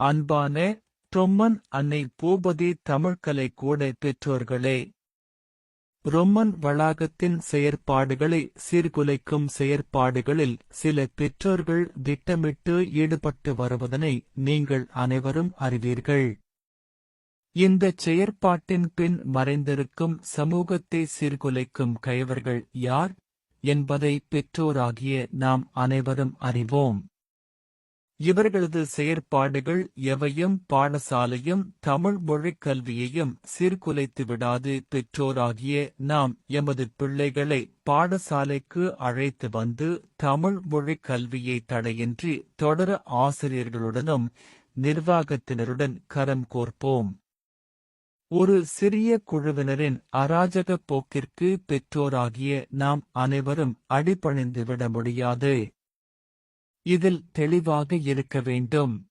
அன்பான ரொம்மன் அன்னை பூபதி தமிழ்கலை கூட பெற்றோர்களே. ரொம்மன் வளாகத்தின் செயற்பாடுகளை சீர்குலைக்கும் செயற்பாடுகளில் சில பெற்றோர்கள் திட்டமிட்டு ஈடுபட்டு வருவதனை நீங்கள் அனைவரும் அறிவீர்கள். இந்தச் செயற்பாட்டின் பின் மறைந்திருக்கும் சமூகத்தை சீர்குலைக்கும் கயவர்கள் யார்? என்பதை பெற்றோராகிய நாம் அனைவரும் அறிவோம். இவர்களது செயற்பாடுகள் எவையும் பாடசாலையும் தமிழ் மொழிக் கல்வியையும் சீர்குலைத்து விடாது. பெற்றோராகிய நாம் எமது பிள்ளைகளை பாடசாலைக்கு அழைத்து வந்து தமிழ் மொழிக் கல்வியை தடையின்றி தொடர ஆசிரியர்களுடனும் நிர்வாகத்தினருடன் கரம் கோர்ப்போம். ஒரு சிறிய குழுவினரின் அராஜக போக்கிற்கு பெற்றோராகிய நாம் அனைவரும் அடிபணிந்துவிட முடியாது. இதில் தெளிவாக இருக்க வேண்டும்.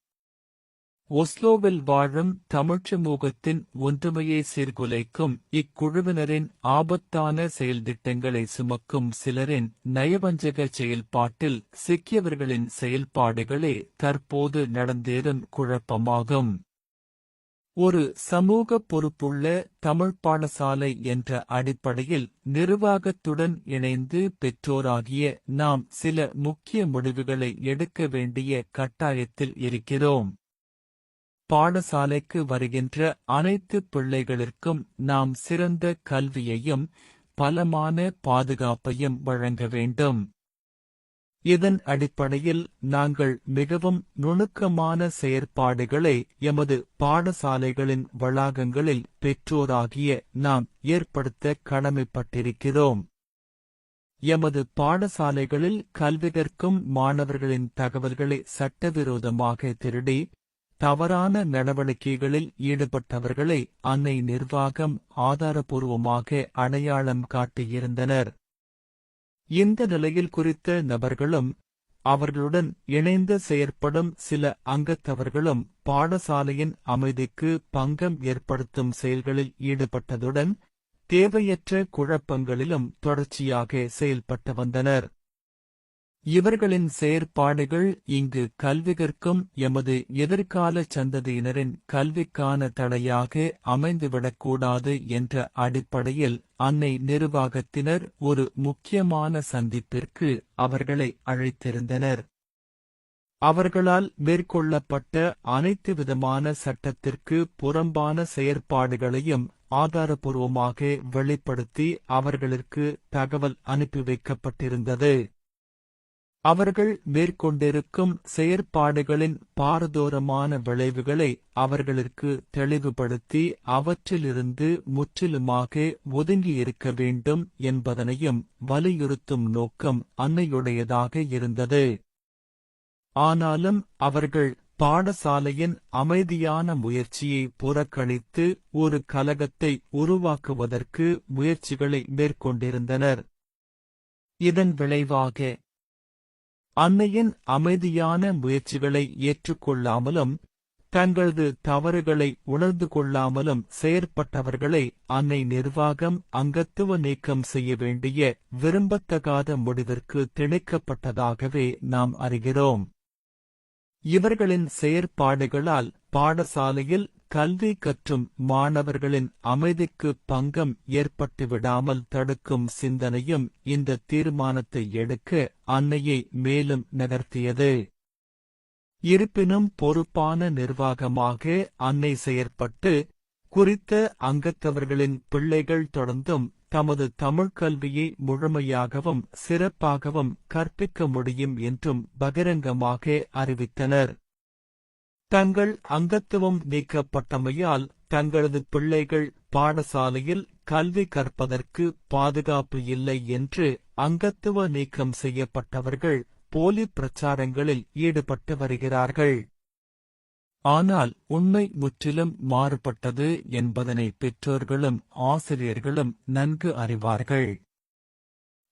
ஒஸ்லோவில் வாழும் தமிழ்ச் சமூகத்தின் ஒன்றுமையை சீர்குலைக்கும் இக்குழுவினரின் ஆபத்தான செயல்திட்டங்களை சுமக்கும் சிலரின் நயவஞ்சக செயல்பாட்டில் சிக்கியவர்களின் செயல்பாடுகளே தற்போது நடந்தேறும் குழப்பமாகும். ஒரு சமூக பொறுப்புள்ள தமிழ் பாடசாலை என்ற அடிப்படையில் நிர்வாகத்துடன் இணைந்து பெற்றோராகிய நாம் சில முக்கிய முடிவுகளை எடுக்க வேண்டிய கட்டாயத்தில் இருக்கிறோம். பாடசாலைக்கு வருகின்ற அனைத்து பிள்ளைகளிற்கும் நாம் சிறந்த கல்வியையும் பலமான பாதுகாப்பையும் வழங்க வேண்டும். இதன் அடிப்படையில் நாங்கள் மிகவும் நுணுக்கமான செயற்பாடுகளை எமது பாடசாலைகளின் வளாகங்களில் பெற்றோராகிய நாம் ஏற்படுத்த கடமைப்பட்டிருக்கிறோம். எமது பாடசாலைகளில் கல்வி கற்கும் மாணவர்களின் தகவல்களை சட்டவிரோதமாக திருடி தவறான நடவடிக்கைகளில் ஈடுபட்டவர்களை அன்னை நிர்வாகம் ஆதாரபூர்வமாக அடையாளம் காட்டியிருந்தனர். இந்த நிலையில் குறித்த நபர்களும் அவர்களுடன் இணைந்து செயற்படும் சில அங்கத்தவர்களும் பாடசாலையின் அமைதிக்கு பங்கம் ஏற்படுத்தும் செயல்களில் ஈடுபட்டதுடன் தேவையற்ற குழப்பங்களிலும் தொடர்ச்சியாக செயல்பட்டு வந்தனர். இவர்களின் செயற்பாடுகள் இங்கு கல்வி கற்கும் எமது எதிர்கால சந்ததியினரின் கல்விக்கான தடையாக அமைந்துவிடக்கூடாது என்ற அடிப்படையில் அன்னை நிர்வாகத்தினர் ஒரு முக்கியமான சந்திப்பிற்கு அவர்களை அழைத்திருந்தனர். அவர்களால் மேற்கொள்ளப்பட்ட அனைத்து விதமான சட்டத்திற்கு புறம்பான செயற்பாடுகளையும் ஆதாரபூர்வமாக வெளிப்படுத்தி அவர்களுக்கு தகவல் அனுப்பி வைக்கப்பட்டிருந்தது. அவர்கள் மேற்கொண்டிருக்கும் செயற்பாடுகளின் பாரதூரமான விளைவுகளை அவர்களுக்கு தெளிவுபடுத்தி அவற்றிலிருந்து முற்றிலுமாக ஒதுங்கியிருக்க வேண்டும் என்பதனையும் வலியுறுத்தும் நோக்கம் அன்னையுடையதாக இருந்தது. ஆனாலும் அவர்கள் பாடசாலையின் அமைதியான முயற்சியை புறக்கணித்து ஒரு கலகத்தை உருவாக்குவதற்கு முயற்சிகளை மேற்கொண்டிருந்தனர். இதன் விளைவாக அன்னையின் அமைதியான முயற்சிகளை ஏற்றுக்கொள்ளாமலும் தங்களது தவறுகளை உணர்ந்து கொள்ளாமலும் செயற்பட்டவர்களை அன்னை நிர்வாகம் அங்கத்துவ நீக்கம் செய்ய வேண்டிய விரும்பத்தகாத முடிவிற்கு திணிக்கப்பட்டதாகவே நாம் அறிகிறோம். இவர்களின் செயற்பாடுகளால் பாடசாலையில் கல்வி கற்றும் மாணவர்களின் அமைதிக்கு பங்கம் ஏற்பட்டுவிடாமல் தடுக்கும் சிந்தனையும் இந்த தீர்மானத்தை எடுக்க அன்னையை மேலும் நகர்த்தியது. இருப்பினும் பொறுப்பான நிர்வாகமாக அன்னை செயற்பட்டு குறித்த அங்கத்தவர்களின் பிள்ளைகள் தொடர்ந்தும் தமது தமிழ்க் கல்வியை முழுமையாகவும் சிறப்பாகவும் கற்பிக்க முடியும் என்றும் பகிரங்கமாக அறிவித்தனர். தங்கள் அங்கத்துவம் நீக்கப்பட்டமையால் தங்களது பிள்ளைகள் பாடசாலையில் கல்வி கற்பதற்கு பாதுகாப்பு இல்லை என்று அங்கத்துவ நீக்கம் செய்யப்பட்டவர்கள் போலி பிரச்சாரங்களில் ஈடுபட்டு வருகிறார்கள். ஆனால் உண்மை முற்றிலும் மாறுபட்டது என்பதனை பெற்றோர்களும் ஆசிரியர்களும் நன்கு அறிவார்கள்.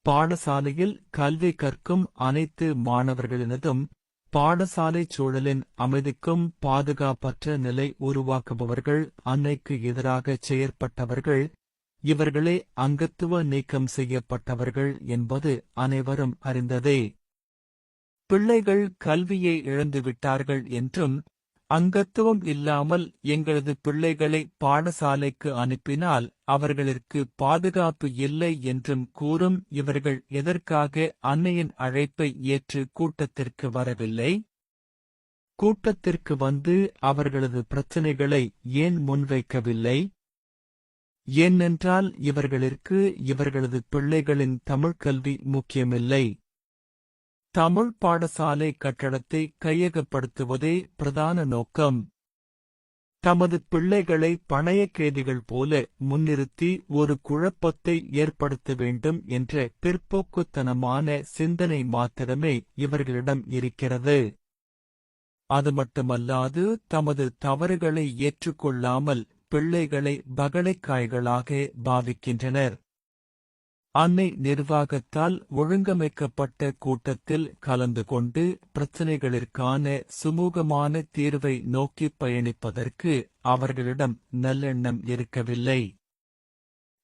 பாடசாலையில் கல்வி கற்கும் அனைத்து மாணவர்களினதும் பாடசாலை சூழலின் அமைதிக்கும் பாதுகாப்பற்ற நிலை உருவாக்குபவர்கள் அன்னைக்கு எதிராக செயற்பட்டவர்கள் இவர்களே அங்கத்துவ நீக்கம் செய்யப்பட்டவர்கள் என்பது அனைவரும் அறிந்ததே. பிள்ளைகள் கல்வியை இழந்துவிட்டார்கள் என்றும் அங்கத்துவம் இல்லாமல் எங்களது பிள்ளைகளை பாடசாலைக்கு அனுப்பினால் அவர்களிற்கு பாதுகாப்பு இல்லை என்றும் கூறும் இவர்கள் எதற்காக அன்னையின் அழைப்பை ஏற்று கூட்டத்திற்கு வரவில்லை? கூட்டத்திற்கு வந்து அவர்களது பிரச்சினைகளை ஏன் முன்வைக்கவில்லை? ஏனென்றால் இவர்களிற்கு இவர்களது பிள்ளைகளின் தமிழ்க் கல்வி முக்கியமில்லை. தமிழ் பாடசாலை கட்டடத்தை கையகப்படுத்துவதே பிரதான நோக்கம். தமது பிள்ளைகளை பணைய கேதிகள் போல முன்னிறுத்தி ஒரு குழப்பத்தை ஏற்படுத்த வேண்டும் என்ற பிற்போக்குத்தனமான சிந்தனை மாத்திரமே இவர்களிடம் இருக்கிறது. அது மட்டுமல்லாது தமது தவறுகளை ஏற்றுக்கொள்ளாமல் பிள்ளைகளை பகலைக்காய்களாக பாவிக்கின்றனர். அன்னை நிர்வாகத்தால் ஒழுங்கமைக்கப்பட்ட கூட்டத்தில் கலந்து கொண்டு பிரச்சினைகளிற்கான சுமூகமான தீர்வை நோக்கி பயணிப்பதற்கு அவர்களிடம் நல்லெண்ணம் இருக்கவில்லை.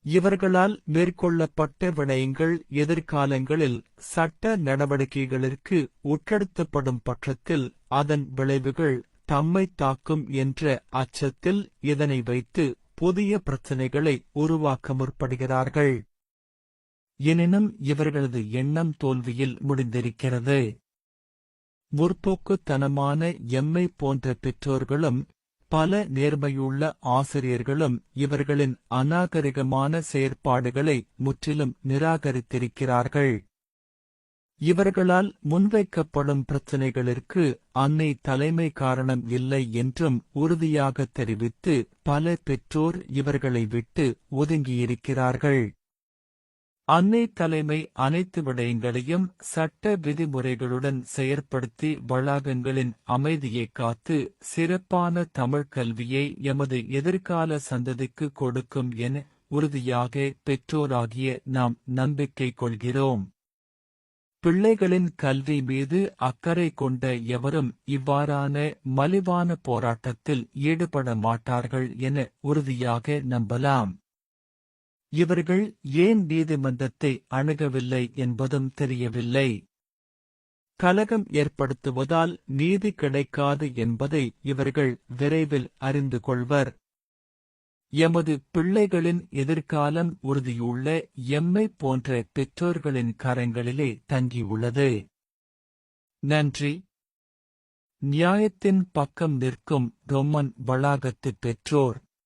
இவர்களால் மேற்கொள்ளப்பட்ட விடயங்கள் எதிர்காலங்களில் சட்ட நடவடிக்கைகளிற்கு உட்படுத்தப்படும் பட்சத்தில் அதன் விளைவுகள் தம்மை தாக்கும் என்ற அச்சத்தில் இதனை வைத்து புதிய பிரச்சினைகளை உருவாக்க முற்படுகிறார்கள். எனினும் இவர்களது எண்ணம் தோல்வியில் முடிந்திருக்கிறது. முற்போக்குத்தனமான எம்மை போன்ற பெற்றோர்களும் பல நேர்மையுள்ள ஆசிரியர்களும் இவர்களின் அநாகரிகமான செயற்பாடுகளை முற்றிலும் நிராகரித்திருக்கிறார்கள். இவர்களால் முன்வைக்கப்படும் பிரச்சினைகளிற்கு அன்னை தலைமை காரணம் இல்லை என்றும் உறுதியாக தெரிவித்து பல பெற்றோர் இவர்களை விட்டு ஒதுங்கியிருக்கிறார்கள். அன்னை தலைமை அனைத்து விடயங்களையும் சட்ட விதிமுறைகளுடன் செயற்படுத்தி வளாகங்களின் அமைதியை காத்து சிறப்பான தமிழ் கல்வியை எமது எதிர்கால சந்ததிக்கு கொடுக்கும் என உறுதியாக பெற்றோராகிய நாம் நம்பிக்கை கொள்கிறோம். பிள்ளைகளின் கல்வி மீது அக்கறை கொண்ட எவரும் இவ்வாறான மலிவான போராட்டத்தில் ஈடுபட மாட்டார்கள் என உறுதியாக நம்பலாம். இவர்கள் ஏன் நீதிமன்றத்தை அணுகவில்லை என்பதும் தெரியவில்லை. கலகம் ஏற்படுத்துவதால் நீதி கிடைக்காது என்பதை இவர்கள் விரைவில் அறிந்து கொள்வர். எமது பிள்ளைகளின் எதிர்காலம் உறுதியுள்ள எம்மை போன்ற பெற்றோர்களின் கரங்களிலே தங்கியுள்ளது. நன்றி. நியாயத்தின் பக்கம் நிற்கும் ரொம்மன் வளாகத்து பெற்றோர்.